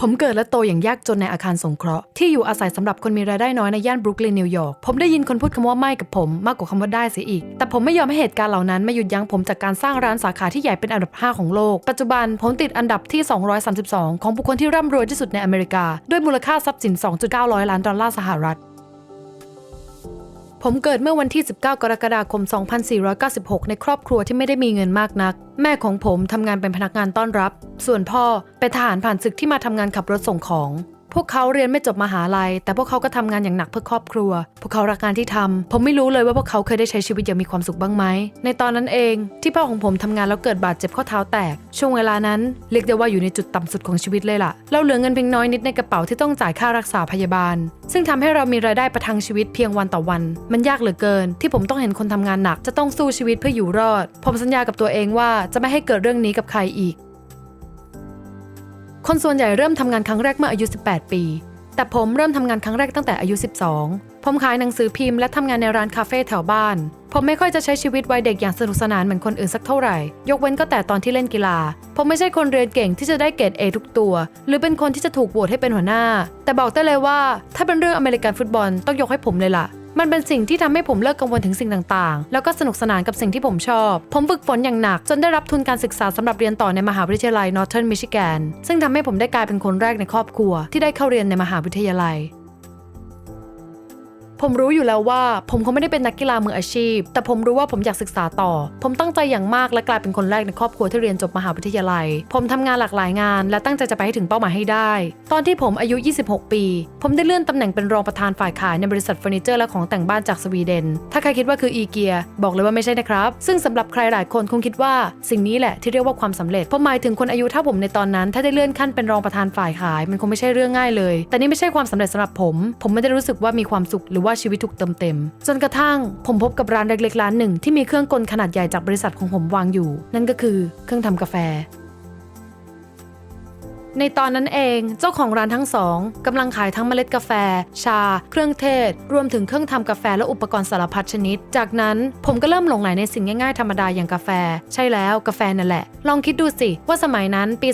ผมเกิดและโตอย่างยากจนในอาคารสงเคราะห์ที่อยู่อาศัยสำหรับคนมีรายได้น้อยในย่านบรุกลินนิวยอร์กผมได้ยินคนพูดคำว่าไม่กับผมมากกว่าคำว่าได้เสียอีก แต่ผมไม่ยอมให้เหตุการณ์เหล่านั้นมาหยุดยั้งผมจากการสร้างร้านสาขาที่ใหญ่เป็นอันดับ 5 ของโลก ปัจจุบันผมติดอันดับที่ 232 ของบุคคลที่ร่ำรวยที่สุดในอเมริกา ด้วยมูลค่าทรัพย์สิน 2.900 ล้านดอลลาร์สหรัฐ ผมเกิดเมื่อวันที่ 19 กรกฎาคม 2496 ในครอบครัวที่ไม่ได้มีเงินมากนัก แม่ของผมทำงานเป็นพนักงานต้อนรับ ส่วนพ่อเป็นทหารผ่านศึกที่มาทำงานขับรถส่งของ พวกเขาเรียนไม่จบมหาลัย แต่พวกเขาก็ทำงานอย่างหนักเพื่อครอบครัว พวกเขารักงานที่ทำผมไม่รู้เลยว่าพวกเขาเคยได้ใช้ชีวิตอย่างมีความสุขบ้างไหม ในตอนนั้นเอง ที่พ่อของผมทำงานแล้วเกิดบาดเจ็บข้อเท้าแตก ช่วงเวลานั้นเรียกได้ว่าอยู่ในจุดต่ำสุดของชีวิตเลยล่ะ เราเหลือเงินเพียงน้อยนิดในกระเป๋าที่ต้องจ่ายค่ารักษาพยาบาล ซึ่งทำให้เรามีรายได้ประทังชีวิตเพียงวันต่อวัน มันยากเหลือเกิน ที่ผมต้องเห็นคนทำงานหนัก จะต้องสู้ชีวิตเพื่ออยู่รอด ผมสัญญากับตัวเองว่าจะไม่ให้เกิดเรื่องนี้กับใครอีก คนส่วนใหญ่เริ่มทำงานครั้งแรกเมื่ออายุ 18 ปี แต่ผมเริ่มทำงานครั้งแรกตั้งแต่อายุ 12 ผมขายหนังสือพิมพ์และทำงานในร้านคาเฟ่แถวบ้าน ผมไม่ค่อยจะใช้ชีวิตวัยเด็กอย่างสนุกสนานเหมือนคนอื่นสักเท่าไหร่ ยกเว้นก็แต่ตอนที่เล่นกีฬา ผมไม่ใช่คนเรียนเก่งที่จะได้เกรด A ทุกตัว หรือเป็นคนที่จะถูกโหวตให้เป็นหัวหน้า แต่บอกได้เลยว่า ถ้าเป็นเรื่องอเมริกันฟุตบอลต้องยกให้ผมเลยล่ะ มันเป็นสิ่งที่ทำให้ผมเลิกกังวลถึงสิ่งต่างๆ แล้วก็สนุกสนานกับสิ่งที่ผมชอบ ผมฝึกฝนอย่างหนัก จนได้รับทุนการศึกษาสำหรับเรียนต่อในมหาวิทยาลัย Northern Michigan ซึ่งทำให้ผมได้กลายเป็นคนแรกในครอบครัว ที่ได้เข้าเรียนในมหาวิทยาลัย ผมรู้อยู่แล้วว่า ผมคงไม่ได้เป็นนักกีฬามืออาชีพ แต่ผมรู้ว่าผมอยากศึกษาต่อ ผมตั้งใจอย่างมากและกลายเป็นคนแรกในครอบครัวที่เรียนจบมหาวิทยาลัย ผมทำงานหลากหลายงาน และตั้งใจจะไปให้ถึงเป้าหมายให้ได้ ตอนที่ผมอายุ 26 ปี ผมได้เลื่อนตำแหน่งเป็นรองประธานฝ่ายขายในบริษัทเฟอร์นิเจอร์และของแต่งบ้านจากสวีเดน ถ้าใครคิดว่าคืออีเกียบอกเลยว่าไม่ใช่นะครับ ซึ่งสำหรับใครหลายคนคงคิดว่า สิ่งนี้แหละที่เรียกว่าความสำเร็จผมหมายถึงคนอายุเท่าผมในตอนนั้น ถ้าได้เลื่อนขั้นเป็นรองประธานฝ่ายขาย มันคงไม่ใช่เรื่องง่ายเลย แต่นี่ไม่ใช่ความสำเร็จสำหรับผม ผมไม่ได้รู้สึกว่ามีความสุขหรือว่าชีวิตถูกเติมเต็ม จนกระทั่งผมพบกับร้านเล็กๆร้านหนึ่งที่มีเครื่องกลขนาดใหญ่จากบริษัทของผมวางอยู่ นั่นก็คือเครื่องทำกาแฟ ในตอนนั้นเองเจ้าของร้านทั้งสองกำลังขายทั้งเมล็ดกาแฟ ชา เครื่องเทศ รวมถึงเครื่องทำกาแฟและอุปกรณ์สารพัดชนิด จากนั้นผมก็เริ่มหลงไหลในสิ่งง่ายๆธรรมดาอย่างกาแฟ ใช่แล้วกาแฟนั่นแหละ ลองคิดดูสิ ว่าสมัยนั้นปี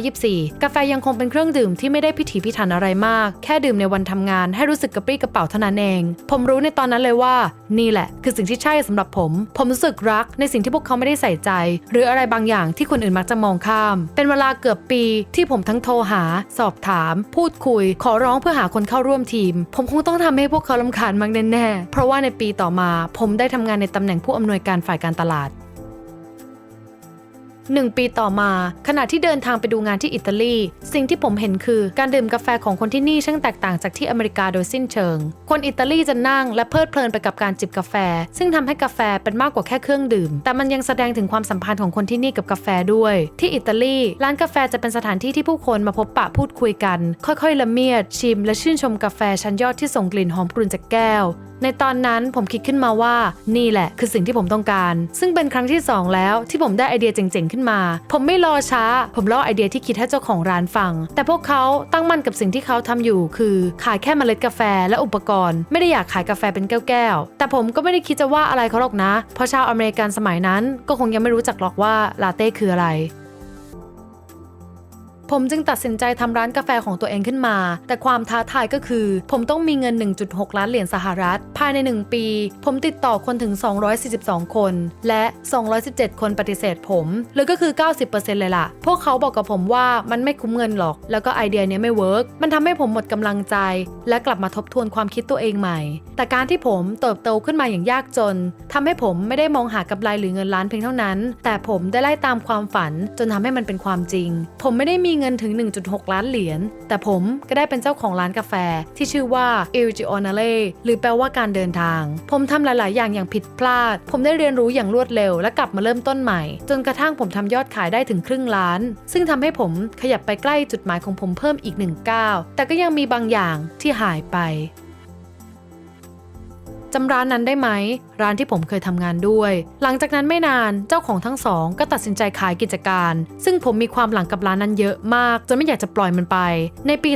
2524 กาแฟยังคงเป็นเครื่องดื่มที่ไม่ได้พิถีพิถันอะไรมาก แค่ดื่มในวันทำงานให้รู้สึกกระปรี้กระเป๋าเท่านั้นเอง ผมรู้ในตอนนั้นเลยว่า นี่แหละ คือสิ่งที่ใช่สำหรับผม ผมรู้สึกรักในสิ่งที่พวกเขาไม่ได้ใส่ใจ หรืออะไรบางอย่างที่คนอื่นมักจะมองข้าม เป็นเวลาเกือบปีที่ผมทั้งโทรหา สอบถาม พูดคุย ขอร้องเพื่อหาคนเข้าร่วมทีม ผมคงต้องทำให้พวกเขาลำคาญมากแน่ๆเพราะว่าในปีต่อมา ผมได้ทำงานในตำแหน่งผู้อำนวยการฝ่ายการตลาด หนึ่งปีต่อมา ขณะที่เดินทางไปดูงานที่อิตาลี สิ่งที่ผมเห็นคือการดื่มกาแฟของคนที่นี่ช่างแตกต่างจากที่อเมริกาโดยสิ้นเชิง คนอิตาลีจะนั่งและเพลิดเพลินไปกับการจิบกาแฟ ซึ่งทำให้กาแฟเป็นมากกว่าแค่เครื่องดื่ม แต่มันยังแสดงถึงความสัมพันธ์ของคนที่นี่กับกาแฟด้วย ที่อิตาลี ร้านกาแฟจะเป็นสถานที่ที่ผู้คนมาพบปะพูดคุยกัน ค่อยๆละเมียดชิม และชื่นชมกาแฟชั้นยอดที่ส่งกลิ่นหอมกรุ่นจากแก้ว ในตอนนั้นผมคิดขึ้นมาว่านี่แหละคือสิ่งที่ผมต้องการ ซึ่งเป็นครั้งที่ 2 แล้วที่ผมได้ไอเดียเจ๋งๆขึ้นมา ผมไม่รอช้า ผมเล่าไอเดียที่คิดให้เจ้าของร้านฟัง แต่พวกเขาตั้งมั่นกับสิ่งที่เขาทำอยู่ คือขายแค่เมล็ดกาแฟและอุปกรณ์ ไม่ได้อยากขายกาแฟเป็นแก้วๆแต่ผมก็ไม่ได้คิดจะว่าอะไรเขาหรอกนะ เพราะชาวอเมริกันสมัยนั้น ก็คงยังไม่รู้จักหรอกว่าลาเต้คืออะไร ผมจึงตัดสินใจทำร้านกาแฟของตัวเองขึ้นมา แต่ความท้าทายก็คือ ผมต้องมีเงิน 1.6 ล้านเหรียญสหรัฐ ภายใน 1 ปี ผมติดต่อคนถึง 242 คน และ 217 คนปฏิเสธผม หรือก็คือ 90%เลยล่ะ พวกเขาบอกกับผมว่ามันไม่คุ้มเงินหรอก แล้วก็ไอเดียนี้ไม่เวิร์กมันทำให้ผมหมดกำลังใจ และกลับมาทบทวนความคิดตัวเองใหม่ แต่การที่ผมเติบโตขึ้นมาอย่างยากจนทำให้ผมไม่ได้มองหากำไรหรือเงินล้านเพียงเท่านั้น แต่ผมได้ไล่ตามความฝันจนทำให้มันเป็นความจริง ผมไม่ได้มีเงินถึง 1.6 ล้านเหรียญ แต่ผมก็ได้เป็นเจ้าของร้านกาแฟที่ชื่อว่า Il g i o n a l e หรือแปลว่าการเดินทาง ผมทำหลาย ๆ อย่างอย่างผิดพลาด ผมได้เรียนรู้อย่างรวดเร็ว และกลับมาเริ่มต้นใหม่ จนกระทั่งผมทำยอดขายได้ถึงครึ่งล้าน ซึ่งทำให้ผมขยับไปใกล้จุดหมายของผมเพิ่มอีกหนึ่งก้าวแต่ก็ยังมีบางอย่างที่หายไป จำร้านนั้นได้ไหม ร้านที่ผมเคยทำงานด้วย หลังจากนั้นไม่นานเจ้าของทั้งสอง ก็ตัดสินใจขายกิจการ ซึ่งผมมีความหลังกับร้านนั้นเยอะมากจนไม่อยากจะปล่อยมันไป ในปี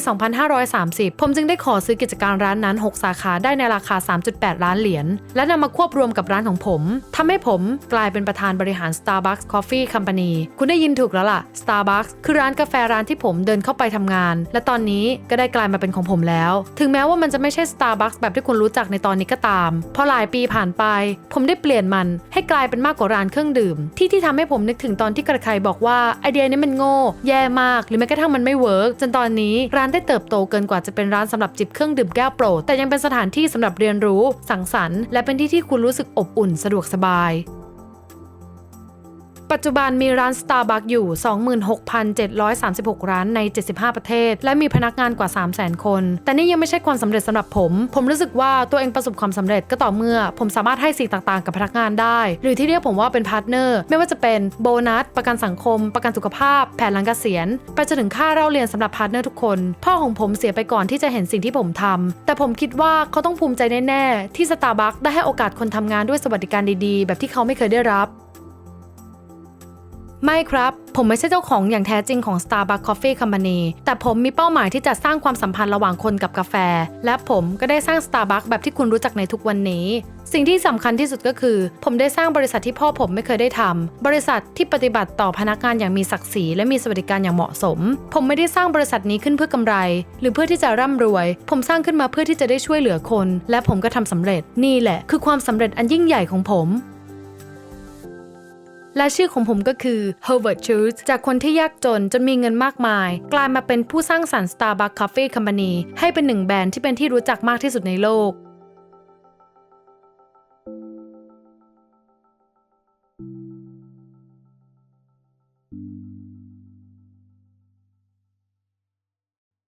2530 ผมจึงได้ขอซื้อกิจการร้านนั้น 6 สาขาได้ในราคา 3.8 ล้านเหรียญและนำมาควบรวมกับร้านของผมทำให้ผมกลายเป็นประธานบริหาร Starbucks Coffee Company คุณได้ยินถูกแล้วล่ะ Starbucks คือร้านกาแฟร้านที่ผมเดินเข้าไปทำงาน และตอนนี้ก็ได้กลายมาเป็นของผมแล้ว ถึงแม้ว่ามันจะไม่ใช่ Starbucks แบบที่คุณรู้จักในตอนนี้ก็ตามพอหลายปีผ่านไป ผมได้เปลี่ยนมันให้กลายเป็นมากกว่าร้านเครื่องดื่ม ที่ที่ทำให้ผมนึกถึงตอนที่กระไครบอกว่าไอเดียนี้มันโง่ แย่มาก หรือแม้กระทั่งมันไม่เวิร์กจนตอนนี้ร้านได้เติบโตเกินกว่าจะเป็นร้านสำหรับจิบเครื่องดื่มแก้วโปรดแต่ยังเป็นสถานที่สำหรับเรียนรู้ สังสรรค์และเป็นที่ที่คุณรู้สึกอบอุ่นสะดวกสบาย ปัจจุบันมีร้าน Starbucks อยู่ 26,736 ร้านใน 75 ประเทศ และมีพนักงานกว่า 300,000 คน แต่นี่ยังไม่ใช่ความสำเร็จสำหรับผม ผมรู้สึกว่าตัวเองประสบความสำเร็จก็ต่อเมื่อ ผมสามารถให้สิ่งต่างๆ กับพนักงานได้ หรือที่เรียกผมว่าเป็นพาร์ทเนอร์ไม่ว่าจะเป็นโบนัส ประกันสังคม ประกันสุขภาพ แผนหลังเกษียณ ไปจนถึงค่าเล่าเรียนสำหรับพาร์ทเนอร์ทุกคน พ่อของผมเสียไปก่อนที่จะเห็นสิ่งที่ผมทำแต่ผมคิดว่าเขาต้องภูมิใจแน่ๆที่ Starbucks ได้ให้โอกาสคนทำงานด้วยสวัสดิการดีๆ แบบที่เขาไม่เคยได้รับ ไม่ครับ ผมไม่ใช่เจ้าของอย่างแท้จริงของ Starbucks Coffee Company แต่ผมมีเป้าหมายที่จะสร้างความสัมพันธ์ระหว่างคนกับกาแฟ และผมก็ได้สร้าง Starbucks แบบที่คุณรู้จักในทุกวันนี้ สิ่งที่สำคัญที่สุดก็คือ ผมได้สร้างบริษัทที่พ่อผมไม่เคยได้ทำบริษัทที่ปฏิบัติต่อพนักงานอย่างมีศักดิ์ศรีและมีสวัสดิการอย่างเหมาะสม ผมไม่ได้สร้างบริษัทนี้ขึ้นเพื่อกำไร หรือเพื่อที่จะร่ำรวย ผมสร้างขึ้นมาเพื่อที่จะได้ช่วยเหลือคน และผมก็ทำสำเร็จ นี่แหละ คือความสำเร็จอันยิ่งใหญ่ของผม และชื่อของผมก็คือ Herbert Schultz จากคนที่ยากจนจนมีเงินมากมาย กลายมาเป็นผู้สร้างสรรค์ Starbucks Coffee Company ให้เป็นหนึ่งแบรนด์ที่เป็นที่รู้จักมากที่สุดในโลก